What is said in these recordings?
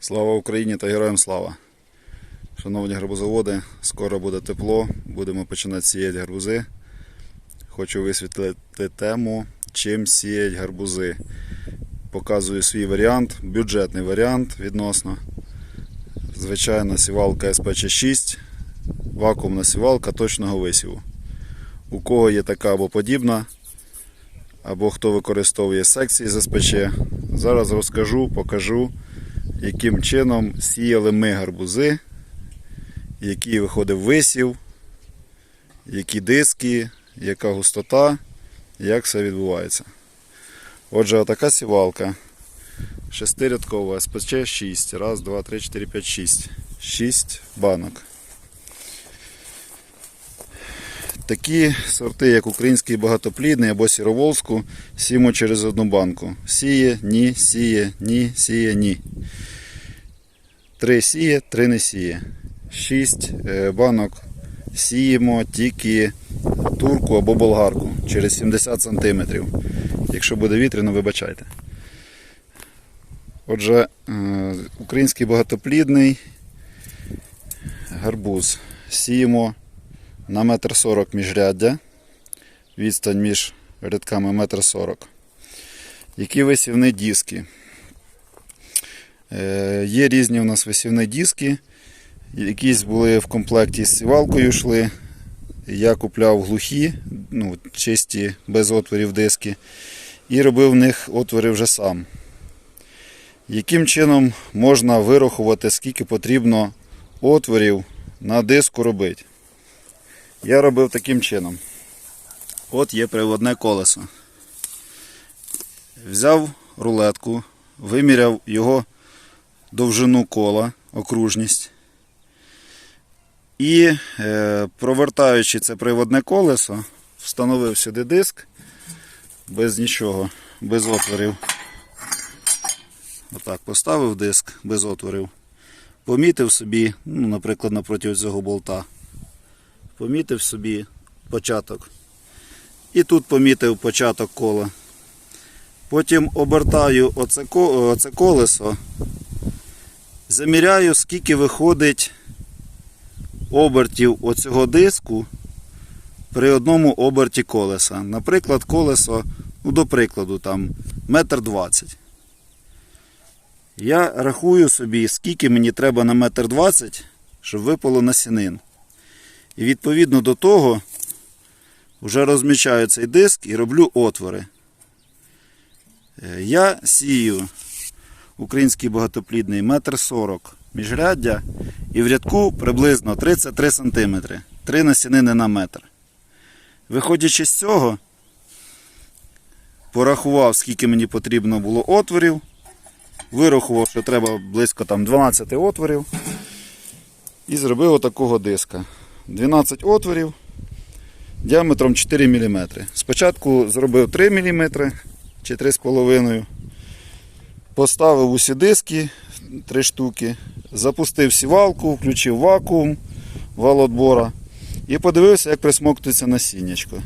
Слава Україні та героям слава! Шановні гарбузоводи, скоро буде тепло, будемо починати сіяти гарбузи. Хочу висвітлити тему, чим сіять гарбузи. Показую свій варіант, бюджетний варіант відносно. Звичайна сівалка СПЧ6, вакуумна сівалка точного висіву. У кого є така або подібна, або хто використовує секції з СПЧ, зараз розкажу, покажу яким чином сіяли ми гарбузи, який виходив висів, які диски, яка густота, як все відбувається. Отже, отака сівалка. Шестирядкова СПЧ 6. Раз, два, три, чотири, п'ять, шість. Шість банок. Такі сорти, як український багатоплідний або сіроволску, сіємо через одну банку. Сіє, ні, сіє, ні, сіє, ні. Три сіє, три не сіє. Шість е, банок сіємо тільки турку або болгарку через 70 см. Якщо буде вітряно, вибачайте. Отже, е, український багатоплідний гарбуз сіємо на метр сорок міжряддя. Відстань між рядками метр сорок. Які висівні диски? Е, Є різні у нас висівні диски. Якісь були в комплекті з сівалкою йшли. Я купляв глухі, ну, чисті, без отворів диски. І робив в них отвори вже сам. Яким чином можна вирахувати, скільки потрібно отворів на диску робити? Я робив таким чином. От є приводне колесо. Взяв рулетку, виміряв його довжину кола, окружність. І е, провертаючи це приводне колесо, встановив сюди диск без нічого, без отворів. Отак поставив диск без отворів. Помітив собі, ну, наприклад, напроти цього болта. Помітив собі початок. І тут помітив початок кола. Потім обертаю оце, колесо Заміряю, скільки виходить обертів оцього диску при одному оберті колеса. Наприклад, колесо, ну, до прикладу, там метр двадцять. Я рахую собі, скільки мені треба на метр двадцять, щоб випало насінин. І відповідно до того вже розмічаю цей диск і роблю отвори. Е, Я сію український багатоплідний, метр сорок міжряддя і в рядку приблизно 33 см. Три насінини на метр. Виходячи з цього, порахував, скільки мені потрібно було отворів. Вирахував, що треба близько там 12 отворів. І зробив отакого диска. 12 отворів діаметром 4 мм. Спочатку зробив 3 мм чи 3,5 Поставив усі диски, три штуки, запустив сівалку, включив вакуум валотбора і подивився, як присмоктується насіннячко.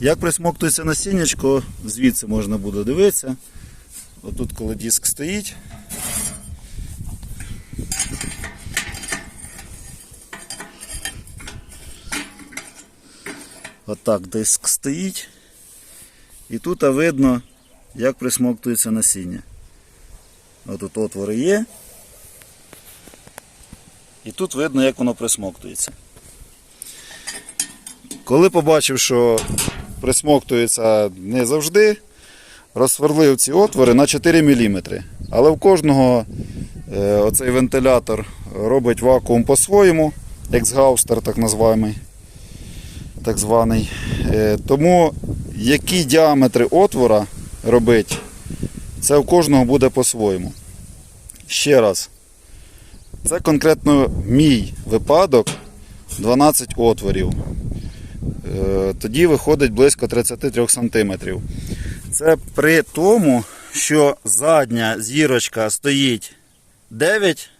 Як присмоктується насіннячко, звідси можна буде дивитися. Отут, коли диск стоїть. Отак диск стоїть. І тут видно, як присмоктується насіння. Отут отвори є. І тут видно, як воно присмоктується. Коли побачив, що присмоктується не завжди, розсверлив ці отвори на 4 мм. Але в кожного е, оцей вентилятор робить вакуум по-своєму, ексгаустер так називаємий. Так званий. Е, Тому які діаметри отвора робити, це у кожного буде по-своєму. Ще раз, це конкретно мій випадок 12 отворів. Е, Тоді виходить близько 33 см. Це при тому, що задня зірочка стоїть 9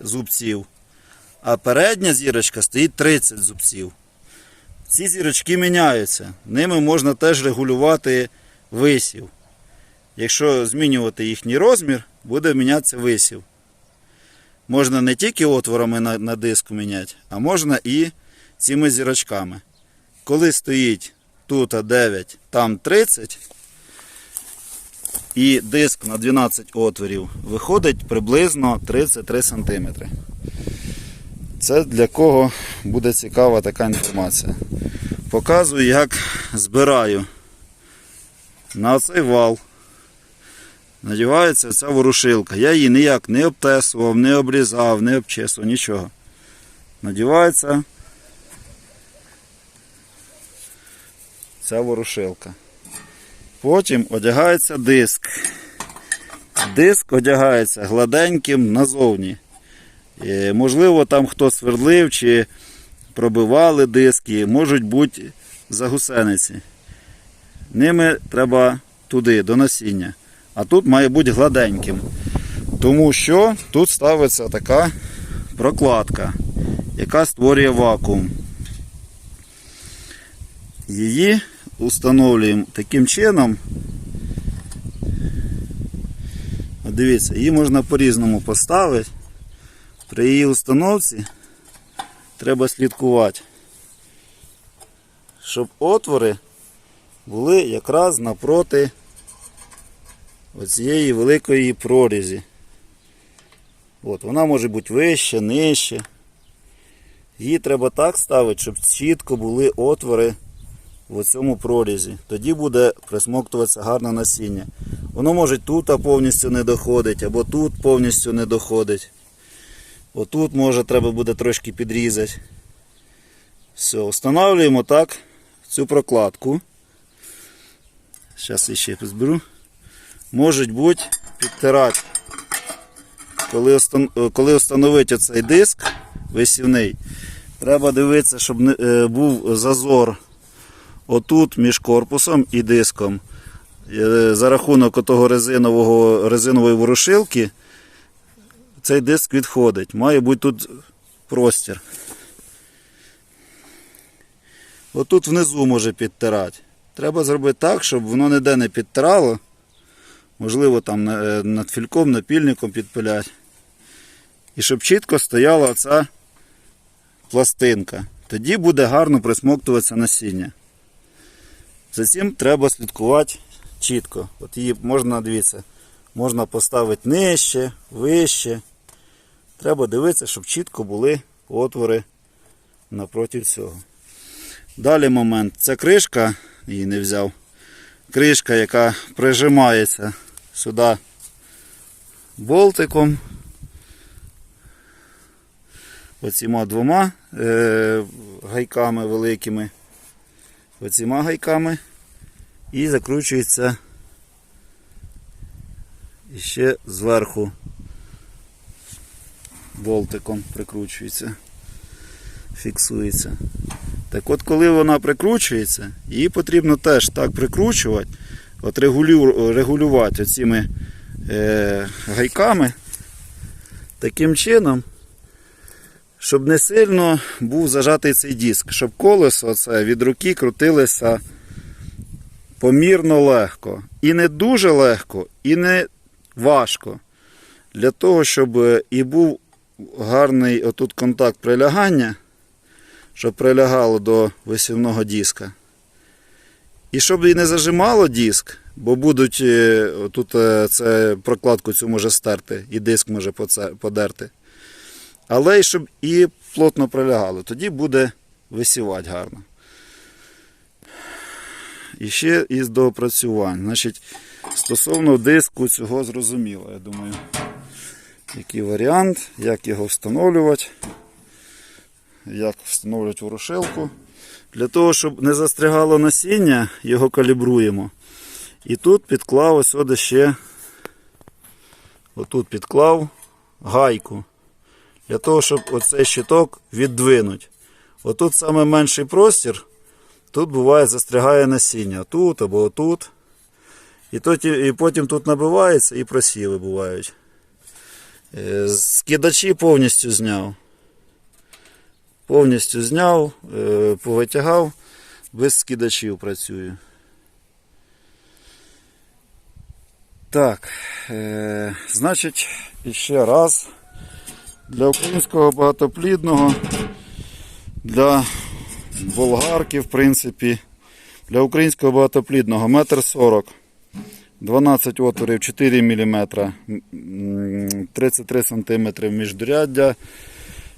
зубців, а передня зірочка стоїть 30 зубців. Ці зірочки міняються. Ними можна теж регулювати висів. Якщо змінювати їхній розмір, буде мінятися висів. Можна не тільки отворами на, на диску міняти, а можна і цими зірочками. Коли стоїть тут 9, там 30, і диск на 12 отворів виходить приблизно 33 см. Це для кого буде цікава така інформація. Показую, як збираю на цей вал. Надівається ця ворушилка. Я її ніяк не обтесував, не обрізав, не обчесував, нічого. Надівається ця ворушилка. Потім одягається диск. Диск одягається гладеньким назовні. Е, Можливо, там хто свердлив чи пробивали диски, можуть бути загусениці. Ними треба туди, до насіння. А тут має бути гладеньким. Тому що тут ставиться така прокладка, яка створює вакуум. Її установлюємо таким чином. Дивіться, її можна по-різному поставити. При її установці треба слідкувати, щоб отвори були якраз напроти оцієї великої прорізі. От, вона може бути вище, нижче. Її треба так ставити, щоб чітко були отвори в цьому прорізі. Тоді буде присмоктуватися гарне насіння. Воно може тут повністю не доходить, або тут повністю не доходить. Отут може треба буде трошки підрізати. Все, встановлюємо так цю прокладку. Зараз ще зберу. Можуть бути підтирати. Коли, остан- коли встановити оцей диск висівний, треба дивитися, щоб е, був зазор отут між корпусом і диском. Е, За рахунок того резинової ворушилки цей диск відходить. Має бути тут простір. Отут внизу може підтирати. Треба зробити так, щоб воно ніде не підтирало. Можливо, там над фільком, напільником підпиляти. І щоб чітко стояла ця пластинка. Тоді буде гарно присмоктуватися насіння. За цим треба слідкувати чітко. От її можна, дивіться, можна поставити нижче, вище. Треба дивитися, щоб чітко були отвори напроти цього. Далі момент. Ця кришка, її не взяв. Кришка, яка прижимається сюди болтиком. Оціма двома е, гайками великими. Оціма гайками. І закручується ще зверху болтиком прикручується, фіксується. Так от, коли вона прикручується, її потрібно теж так прикручувати, от регулю, регулювати цими е, гайками таким чином, щоб не сильно був зажатий цей диск, щоб колесо оце від руки крутилося помірно легко. І не дуже легко, і не важко. Для того, щоб е, і був гарний отут контакт прилягання, щоб прилягало до висівного диска. І щоб і не зажимало диск, бо будуть е, тут е, це прокладку цю може стерти, і диск може подерти. Але й щоб і плотно прилягало, тоді буде висівати гарно. І ще із доопрацювань. Значить, стосовно диску цього зрозуміло, я думаю, який варіант, як його встановлювати, як встановлювати ворушилку. Для того, щоб не застрягало насіння, його калібруємо. І тут підклав ось сюди ще, отут підклав гайку. Для того, щоб оцей щиток віддвинути. Отут саме менший простір, тут буває застрягає насіння. Тут або отут. І, тоді, і потім тут набивається і просіви бувають. Е, Скидачі повністю зняв. Повністю зняв, е, повитягав, без скидачів працюю. Так, е, значить, іще раз. Для українського багатоплідного, для болгарки, в принципі, для українського багатоплідного метр 40, 12 отворів 4 мм, 33 см міжряддя,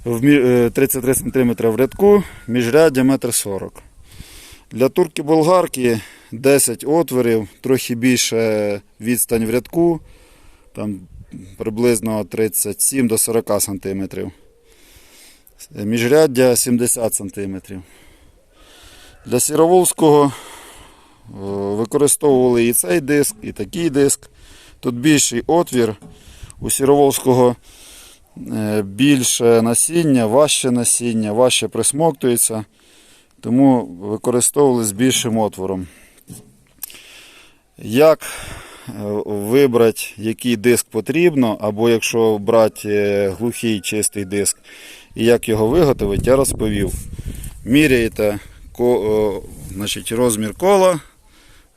в мі- е, 33 см в рядку, міжряддя метр 40 Для турки болгарки 10 отворів, трохи більше відстань в рядку, там приблизно 37 до 40 см. Міжряддя 70 см. Для сіроволського використовували і цей диск, і такий диск. Тут більший отвір. У сіроволського е, більше насіння, важче насіння, важче присмоктується, тому використовували з більшим отвором. Як е, вибрати, який диск потрібно, або якщо брати е, глухий чистий диск, і як його виготовити, я розповів. Міряєте значить, розмір кола,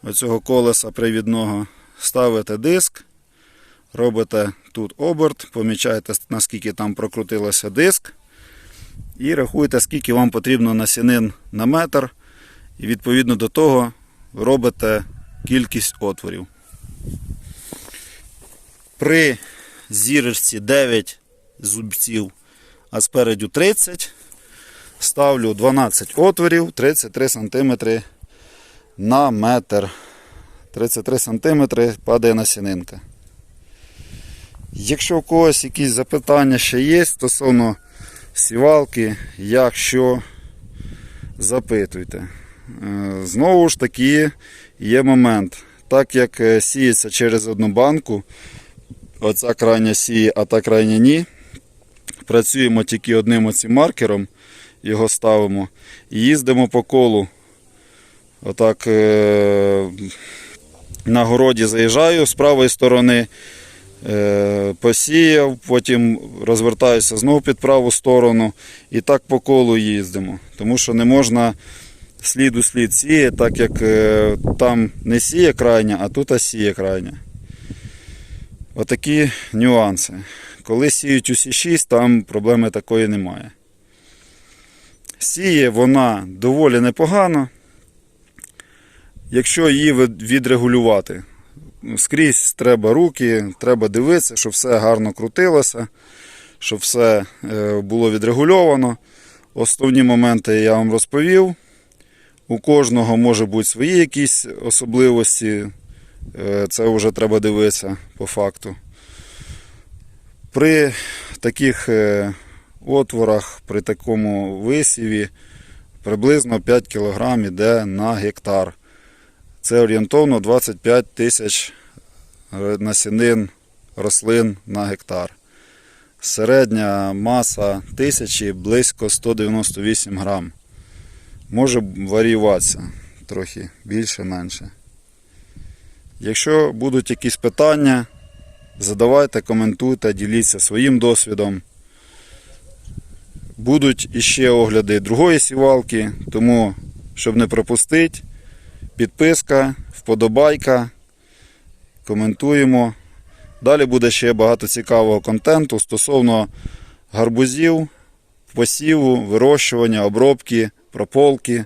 оцього колеса привідного, ставите диск, робите тут оберт, помічаєте, наскільки там прокрутилося диск, і рахуєте, скільки вам потрібно насінин на метр, і відповідно до того робите кількість отворів. При зірочці 9 зубців, а спереду 30, ставлю 12 отворів, 33 см на метр. 33 см падає насінинка. Якщо у когось якісь запитання ще є стосовно сівалки, як що, запитуйте. Е, Знову ж таки, є момент. Так як е, сіється через одну банку, оця крайня сіє, а та крайня ні. Працюємо тільки одним оцим маркером, його ставимо і їздимо по колу. Отак е, на городі заїжджаю з правої сторони, е, посіяв, потім розвертаюся знову під праву сторону і так по колу їздимо. Тому що не можна слід у слід сіє, так як е, там не сіє крайня, а тут сіє крайня. Отакі нюанси. Коли сіють усі 6, там проблеми такої немає. Сіє вона доволі непогано. Якщо її відрегулювати, скрізь треба руки, треба дивитися, щоб все гарно крутилося, щоб все е, було відрегульовано. Основні моменти я вам розповів. У кожного може бути свої якісь особливості. Е, Це вже треба дивитися по факту. При таких е, отворах, при такому висіві приблизно 5 кг йде на гектар. Це орієнтовно 25 тисяч насінин рослин на гектар. Середня маса тисячі близько 198 грам. Може варіюватися трохи більше, менше. Якщо будуть якісь питання, задавайте, коментуйте, діліться своїм досвідом. Будуть іще огляди другої сівалки, тому, щоб не пропустити, підписка, вподобайка, коментуємо. Далі буде ще багато цікавого контенту стосовно гарбузів, посіву, вирощування, обробки, прополки,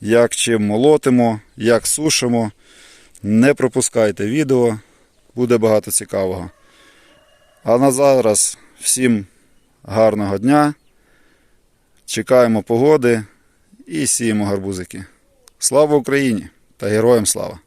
як чим молотимо, як сушимо. Не пропускайте відео, буде багато цікавого. А на зараз всім гарного дня. Чекаємо погоди і сіємо гарбузики. Слава Україні та героям слава!